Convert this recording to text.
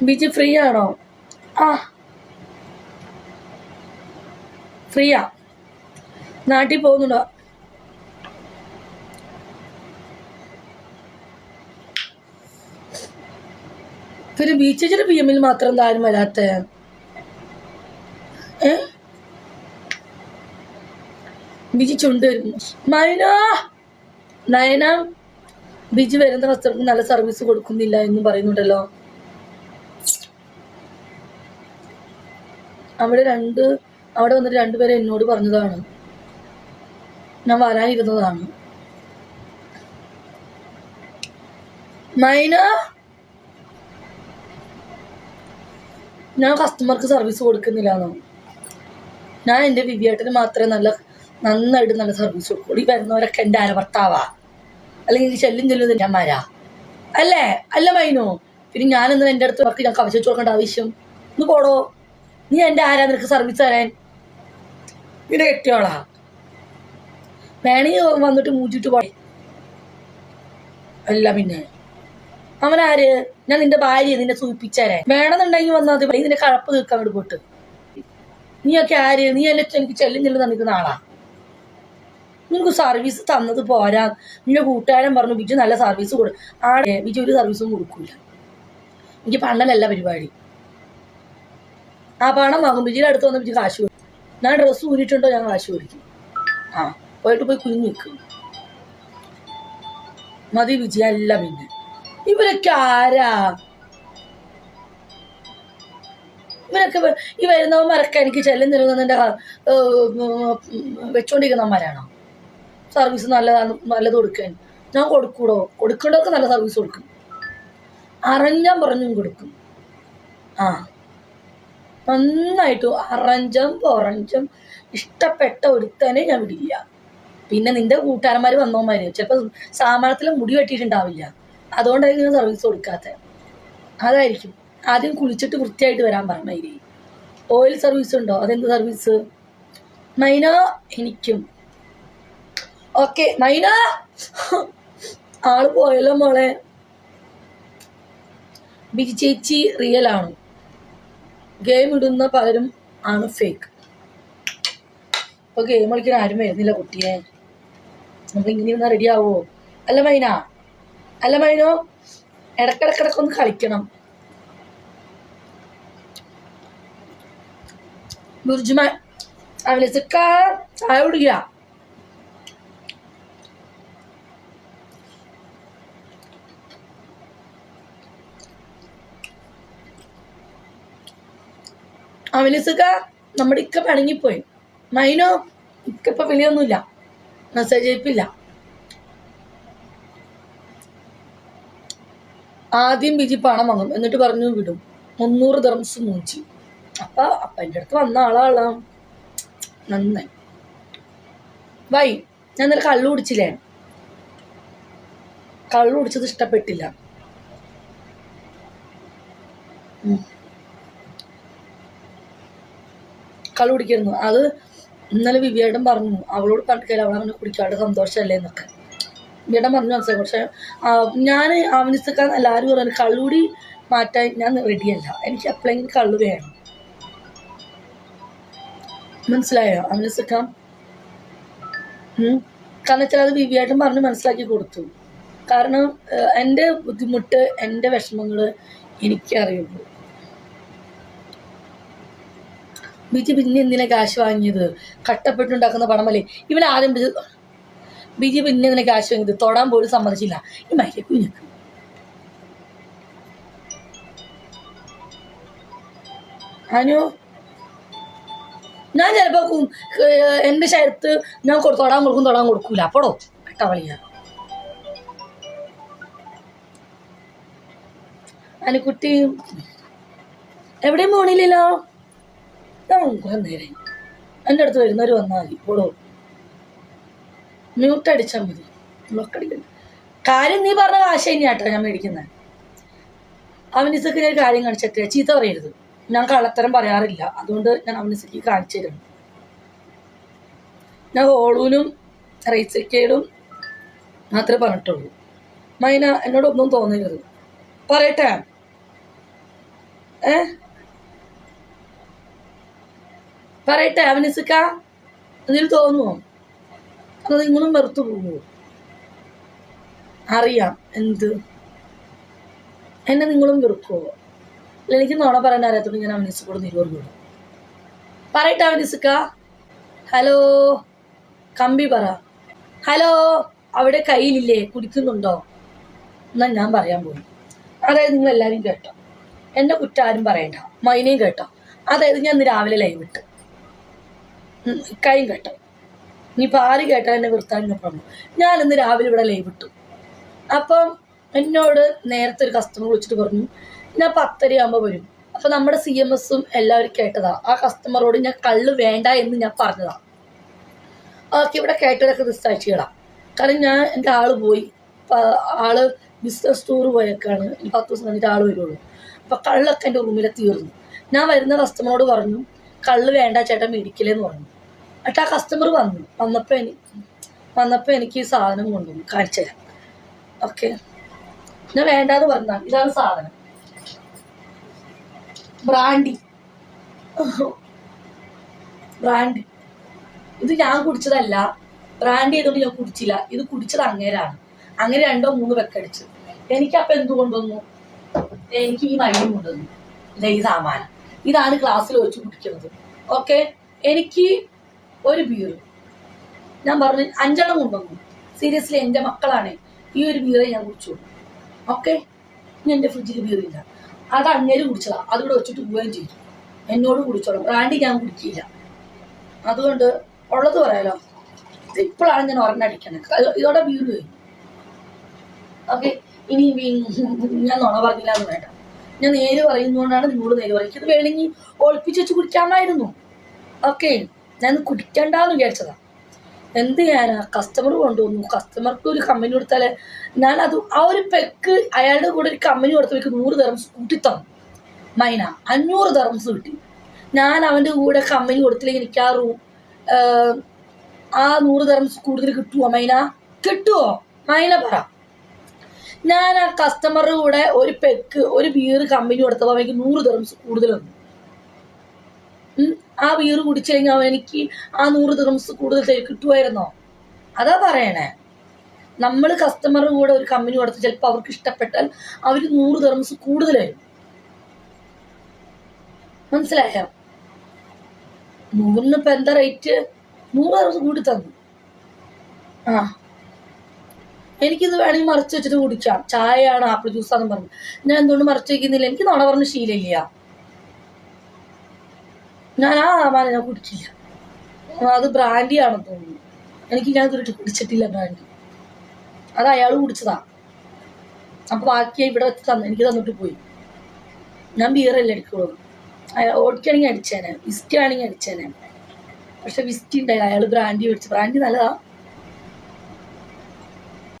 Biji free ആണോ ആ. ഫ്രീയാ. നാട്ടിൽ പോകുന്നുണ്ടോ? പിന്നെ ബീച്ച് ചെറിയ പി എമ്മിൽ മാത്രം എന്താ വരാത്ത? ബിജി ചുണ്ട് വരുന്നു. മൈന നയന! ബിജി വരുന്ന കസ്റ്റമർക്ക് നല്ല സർവീസ് കൊടുക്കുന്നില്ല എന്ന് പറയുന്നുണ്ടല്ലോ. അവിടെ രണ്ട് അവിടെ വന്നിട്ട് രണ്ടുപേരെ എന്നോട് പറഞ്ഞതാണ്. ഞാൻ വരാനിരുന്നതാണ്. മൈന ഞാൻ കസ്റ്റമർക്ക് സർവീസ് കൊടുക്കുന്നില്ല എന്നാണ് ഞാൻ എന്റെ വിവിയേട്ടന് മാത്രമേ നല്ല നന്നായിട്ട് നല്ല സർവീസ് കൊടുക്കുള്ളൂ. ഈ വരുന്നവരൊക്കെ എന്റെ ആര ഭർത്താവാ അല്ലെങ്കിൽ ചെല്ലും ചെല്ലും ഞാൻ വരാ അല്ലേ? അല്ല മൈനോ. പിന്നെ ഞാനെന്ന് എന്റെ അടുത്ത് വർക്ക് ഞാൻ കവച്ചു കൊടുക്കേണ്ട ആവശ്യം? ഒന്ന് പോടോ. നീ എന്റെ ആരാ നിനക്ക് സർവീസ് തരാൻ? നിന്റെ കെട്ടിയോളാ. വേണേ വന്നിട്ട് മൂച്ചിട്ട് പോയി. അല്ല പിന്നെ. അവനാര്? ഞാൻ നിന്റെ ഭാര്യ നിന്നെ സൂചിപ്പിച്ചാരേ വേണമെന്നുണ്ടെങ്കിൽ വന്നാൽ മതി. നിന്റെ കഴപ്പ് തീർക്കാൻ വേണ്ടി പോട്ട്. നീയൊക്കെ ആര്? നീ എന്നെ എനിക്ക് ചെല്ലും നിൽക്കുന്ന ആളാ. നിനക്ക് സർവീസ് തന്നത് പോരാ. നിന്റെ കൂട്ടുകാരൻ പറഞ്ഞു ബിജു നല്ല സർവീസ് കൊടുക്കും ആടെ ബിജു ഒരു സർവീസും കൊടുക്കൂല. എനിക്ക് പണ്ടനല്ല പരിപാടി. ആ പണം വാങ്ങും ബിജിയുടെ അടുത്ത് വന്ന് ബിജു കാശ് കൊടുക്കും ഞാൻ ഡ്രസ്സ് ഊരിയിട്ടുണ്ടോ ഞാൻ കാശ് കൊടുക്കും ആ പോയിട്ട് പോയി കുഞ്ഞു നിൽക്കും. മതി വിജയ അല്ല പിന്നെ. ഇവരൊക്കെ ആരാ? ഇവരൊക്കെ ഈ വരുന്നവന്മാരൊക്കെ എനിക്ക് ചെല്ലും നിൽക്കുന്നതിന്റെ വെച്ചോണ്ടിരിക്കുന്നവന്മാരാണോ? സർവീസ് നല്ലതാണ് നല്ലത് കൊടുക്കാൻ. ഞാൻ കൊടുക്കൂടോ? കൊടുക്കേണ്ടവർക്ക് നല്ല സർവീസ് കൊടുക്കും. അറിഞ്ഞാൻ പറഞ്ഞും കൊടുക്കും. ആ. നന്നായിട്ട് അറഞ്ചും പൊറഞ്ചും ഇഷ്ടപ്പെട്ട ഒരുത്തനെ ഞാൻ വിടില്ല. പിന്നെ നിന്റെ കൂട്ടുകാരന്മാർ വന്നോമാര് ചിലപ്പോൾ സാമാനത്തിൽ മുടി വെട്ടിയിട്ടുണ്ടാവില്ല. അതുകൊണ്ടായിരിക്കും ഞാൻ സർവീസ് കൊടുക്കാത്ത. അതായിരിക്കും. ആദ്യം കുളിച്ചിട്ട് വൃത്തിയായിട്ട് വരാൻ പറഞ്ഞ ഓയിൽ സർവീസ് ഉണ്ടോ? അതെന്ത് സർവീസ് മൈന എനിക്കും. ഓക്കെ മൈന! ആൾ പോയല്ലോ മോളെ. ബിജി ചേച്ചി റിയൽ ആണ്. ഗെയിം ഇടുന്ന പലരും ആണ് ഫേക്ക് ഇപ്പൊ ഗെയിം കളിക്കാൻ ആരും വരുന്നില്ല കുട്ടിയെ. നമ്മൾ ഇങ്ങനെ ഇരുന്നാൽ റെഡി ആവോ? അല്ല മൈന. അല്ല മൈനോ ഇടക്കിടക്കിടക്ക് ഒന്ന് കളിക്കണം. ബുർജുമ അവനെ ചായ കുടിക്കുക. അവലിസക്ക നമ്മുടെ ഇക്ക പണങ്ങിപ്പോയി. മൈനോ ഇക്ക ഇപ്പൊ വിളിയൊന്നുമില്ല. മെസ്സേജ് അയപ്പില്ല. ആദ്യം ബിജി പണം വാങ്ങും. എന്നിട്ട് പറഞ്ഞു വിടും. മുന്നൂറ് ദർമ്സ് മൂച്ചി അപ്പൊ അപ്പ എന്റെ അടുത്ത് വന്ന ആളാളാ നന്നായി. വൈ ഞാൻ ഇന്നലെ കള്ളു കുടിച്ചില്ലേ? കള്ളു കുടിച്ചത് ഇഷ്ടപ്പെട്ടില്ല. കള്ളു കുടിക്കായിരുന്നു. അത് ഇന്നലെ വിവിയേട്ടൻ പറഞ്ഞു. അവളോട് പറഞ്ഞിട്ടില്ല അങ്ങനെ കുടിക്കാണ്ട് സന്തോഷമല്ലേ എന്നൊക്കെ. വിവിയേട്ടൻ പറഞ്ഞു മനസ്സിലായി. പക്ഷെ ഞാൻ ആവനിസ്തക്കാൻ എല്ലാവരും പറഞ്ഞു. കള്ളുകൂടി മാറ്റാൻ ഞാൻ റെഡിയല്ല എനിക്ക് എപ്പോഴെങ്കിലും കള്ളു വേണം. മനസ്സിലായോ? ആവനിസ്തക്കാം കാരണം വെച്ചാൽ അത് വിവിയായിട്ടും പറഞ്ഞ് മനസ്സിലാക്കി കൊടുത്തു. കാരണം എന്റെ ബുദ്ധിമുട്ട് എന്റെ വിഷമങ്ങൾ എനിക്കറിയുള്ളൂ. ബിജി പിന്നെ എന്തിനാ കാശ് വാങ്ങിയത്? കട്ടപ്പെട്ടുണ്ടാക്കുന്ന പണമല്ലേ? ഇവൻ ആദ്യം ബിജി പിന്നെ എന്തിനാ കാശ് വാങ്ങിയത്? തൊടാൻ പോലും സമ്മതിച്ചില്ല. ഈ മരിക്കും കുഞ്ഞിക്ക് അനു ഞാൻ ചിലപ്പോ എന്റെ ശരത്ത് ഞാൻ തൊടാൻ കൊടുക്കും തൊടാൻ കൊടുക്കൂല. അപ്പോഴോ കട്ടവളിയ അനുക്കുട്ടി എവിടെയും പോണില്ലല്ലോ കുറെ നേരം. എന്റെ അടുത്ത് വരുന്നവർ വന്നാൽ മതി ഇപ്പോഴോ മ്യൂട്ട് അടിച്ചാൽ മതി. ബ്ലോക്ക് കാര്യം നീ പറഞ്ഞ കാശ് തന്നെയാട്ടോ ഞാൻ മേടിക്കുന്നത് അവനിസക്ക് ഞാൻ കാര്യം കാണിച്ചിട്ട് ചീത്ത പറയരുത്. ഞാൻ കള്ളത്തരം പറയാറില്ല. അതുകൊണ്ട് ഞാൻ അവനിസക്ക് കാണിച്ചു തരുന്നു ഞാൻ ഓളൂനും റൈസക്കേടും മാത്രമേ പറഞ്ഞിട്ടുള്ളൂ. മൈന എന്നോടൊന്നും തോന്നരുത്. പറയട്ടെ? ഏ? പറയട്ടെ അവനിസുക്ക? അതിൽ തോന്നുമോ അത് നിങ്ങളും വെറുത്തു പോകുമോ അറിയാം എന്ത്? എന്നെ നിങ്ങളും വെറുക്കുമോ എനിക്ക് നോണ പറയാൻ അറിയാത്തോണ്ട് ഞാൻ അവനിസുക്കൂടെ നിരോധിക്കും പറയട്ടെ അവനിസുക്ക. ഹലോ കമ്പി പറ. ഹലോ അവിടെ കയ്യിലില്ലേ? കുടിക്കുന്നുണ്ടോ? എന്നാ ഞാൻ പറയാൻ പോയി. അതായത് നിങ്ങൾ എല്ലാവരും കേട്ടോ. എന്നെ കുറ്റം ആരും പറയണ്ട. മൈനയും കേട്ടോ. അതായത് ഞാൻ ഇന്ന് രാവിലെ ലൈവ് ഇട്ട്. ഇക്കായും കേട്ടോ ഇനിയിപ്പോൾ ആര് കേട്ടാ എന്നെ വൃത്താൻ പറഞ്ഞു. ഞാൻ ഇന്ന് രാവിലെ ഇവിടെ ലൈവ് ഇട്ടു. അപ്പം എന്നോട് നേരത്തെ ഒരു കസ്റ്റമർ വിളിച്ചിട്ട് പറഞ്ഞു ഞാൻ പത്തരയാകുമ്പോൾ വരും. അപ്പം നമ്മുടെ സി എം എസും എല്ലാവരും കേട്ടതാ. ആ കസ്റ്റമറോട് ഞാൻ കള്ള് വേണ്ട എന്ന് ഞാൻ പറഞ്ഞതാ. ഓക്കെ ഇവിടെ കേട്ടവരൊക്കെ റിസർച്ചുകളാണ് കാരണം ഞാൻ എന്റെ ആൾ പോയി. ആൾ ബിസിനസ് ടൂർ പോയേക്കാണ്. പത്ത് ദിവസം കഴിഞ്ഞിട്ട് ആൾ വരുള്ളൂ. അപ്പം കള്ളൊക്കെ എന്റെ റൂമിലെ തീർന്നു. ഞാൻ വരുന്ന കസ്റ്റമറോട് പറഞ്ഞു കള്ള് വേണ്ട ചേട്ടൻ മേടിക്കലേന്ന് പറഞ്ഞു. എന്നിട്ട് ആ കസ്റ്റമർ വന്നു. വന്നപ്പോൾ എനിക്ക് വന്നപ്പോൾ എനിക്ക് ഈ സാധനം കൊണ്ടുവന്നു. കാണിച്ചു തരാം. ഓക്കെ. ഞാൻ വേണ്ടാന്ന് പറഞ്ഞാൽ ഇതാണ് സാധനം. ബ്രാൻഡി. ബ്രാൻഡി. ഇത് ഞാൻ കുടിച്ചതല്ല. ബ്രാൻഡ് ചെയ്തുകൊണ്ട് ഞാൻ കുടിച്ചില്ല. ഇത് കുടിച്ചത് അങ്ങേരാണ്. അങ്ങനെ രണ്ടോ മൂന്ന് വെക്കടിച്ചു എനിക്കപ്പോൾ എന്ത് കൊണ്ടുവന്നു? എനിക്ക് ഈ മരുന്ന് കൊണ്ടുവന്നു. ദേ ഈ സാമാനം. ഇതാണ് ക്ലാസ്സിൽ വെച്ച് കുടിക്കുന്നത് ഓക്കെ. എനിക്ക് ഒരു ബിയർ ഞാൻ പറഞ്ഞു അഞ്ചെണ്ണം കൊണ്ടുവന്നു. സീരിയസ്ലി എന്റെ മക്കളാണ്. ഈ ഒരു ബിയറെ ഞാൻ കുടിച്ചു. ഓക്കെ ഇനി എന്റെ ഫ്രിഡ്ജിൽ ബീറില്ല അത് അങ്ങേര് കുടിച്ചതാ. അതിവിടെ വെച്ചിട്ട് പോവുകയും ചെയ്തു. എന്നോട് കുടിച്ചോളാം. ബ്രാൻഡി ഞാൻ കുടിക്കില്ല അതുകൊണ്ട് ഉള്ളത് പറയാലോ. ഇപ്പോഴാണ് ഞാൻ ഒരെണ്ണടിക്കണത് ഇതോടെ ബിയർ കഴിഞ്ഞു ഓക്കെ ഇനി ഞാൻ നുണ പറഞ്ഞില്ല എന്ന് വേണ്ട. ഞാൻ നേര് പറയുന്നതുകൊണ്ടാണ് നിങ്ങളോട് നേര് പറയുന്നത്. വേണമെങ്കിൽ ഒളിപ്പിച്ച് വെച്ച് കുടിക്കാമായിരുന്നു. ഓക്കെ ഞാൻ കുടിക്കണ്ടെന്ന് വിചാരിച്ചതാ. എന്ത് ചെയ്യാനാ? കസ്റ്റമർ കൊണ്ടുവന്നു. കസ്റ്റമർക്ക് ഒരു കമ്പനി കൊടുത്താൽ ഞാൻ അത് ആ ഒരു പെക്ക് അയാളുടെ കൂടെ ഒരു കമ്പനി കൊടുത്തവർക്ക് നൂറ് തെറംസ് കൂട്ടി തന്നു. മൈന അഞ്ഞൂറ് തെറംസ് കിട്ടി. ഞാൻ അവന്റെ കൂടെ കമ്പനി കൊടുത്തില്ലെങ്കിൽ എനിക്ക് ആ ആ നൂറ് തെറംസ് കൂടുതൽ കിട്ടുമോ മൈന? കിട്ടുമോ മൈന പറ. ഞാൻ ആ കസ്റ്റമറുടെ കൂടെ ഒരു പെക്ക് ഒരു ബീർ കമ്പനി കൊടുത്തപ്പോൾ എനിക്ക് നൂറ് തെറംസ് കൂടുതൽ വന്നു ആ ബീർ കുടിച്ചു അവൻ എനിക്ക് ആ നൂറ് ദിർമ്സ് കൂടുതൽ കിട്ടുമായിരുന്നോ അതാ പറയണേ. നമ്മൾ കസ്റ്റമർ കൂടെ ഒരു കമ്പനി കൊടുത്ത് ചിലപ്പോൾ അവർക്ക് ഇഷ്ടപ്പെട്ടാൽ അവർ നൂറ് ദിർമ്സ് കൂടുതൽ വരും മനസ്സിലായോ? നൂറിന് ഇപ്പം എന്താ റേറ്റ് നൂറ് ദിർമ്സ് കൂടി തന്നു. ആ. എനിക്കിത് വേണമെങ്കിൽ മറച്ചു വെച്ചിട്ട് കുടിക്കാം. ചായയാണ് ആപ്പിൾ ജ്യൂസാണെന്ന് പറഞ്ഞു. ഞാൻ എന്തുകൊണ്ട് മറച്ചു വയ്ക്കുന്നില്ല എനിക്ക് നുണ പറഞ്ഞ ശീലമില്ല. ഞാൻ ആ സാമാനം ഞാൻ കുടിക്കില്ല. അത് ബ്രാൻഡി ആണെന്ന് തോന്നുന്നു. എനിക്ക് ഞാൻ ഇതുവരെ കുടിച്ചിട്ടില്ല ബ്രാൻഡി അത് അയാൾ കുടിച്ചതാ. അപ്പൊ ബാക്കി ഇവിടെ വെച്ച് തന്നു എനിക്ക് തന്നിട്ട് പോയി. ഞാൻ ബിയറല്ലേ എടുക്കുള്ളൂ അയാൾ ഓടിക്കാണെങ്കിൽ അടിച്ചേനെ വിസ്കി ആണെങ്കിൽ അടിച്ചേനെ. പക്ഷെ വിസ്കി ഉണ്ടായില്ല അയാൾ ബ്രാൻഡി മേടിച്ചു. ബ്രാൻഡി നല്ലതാ.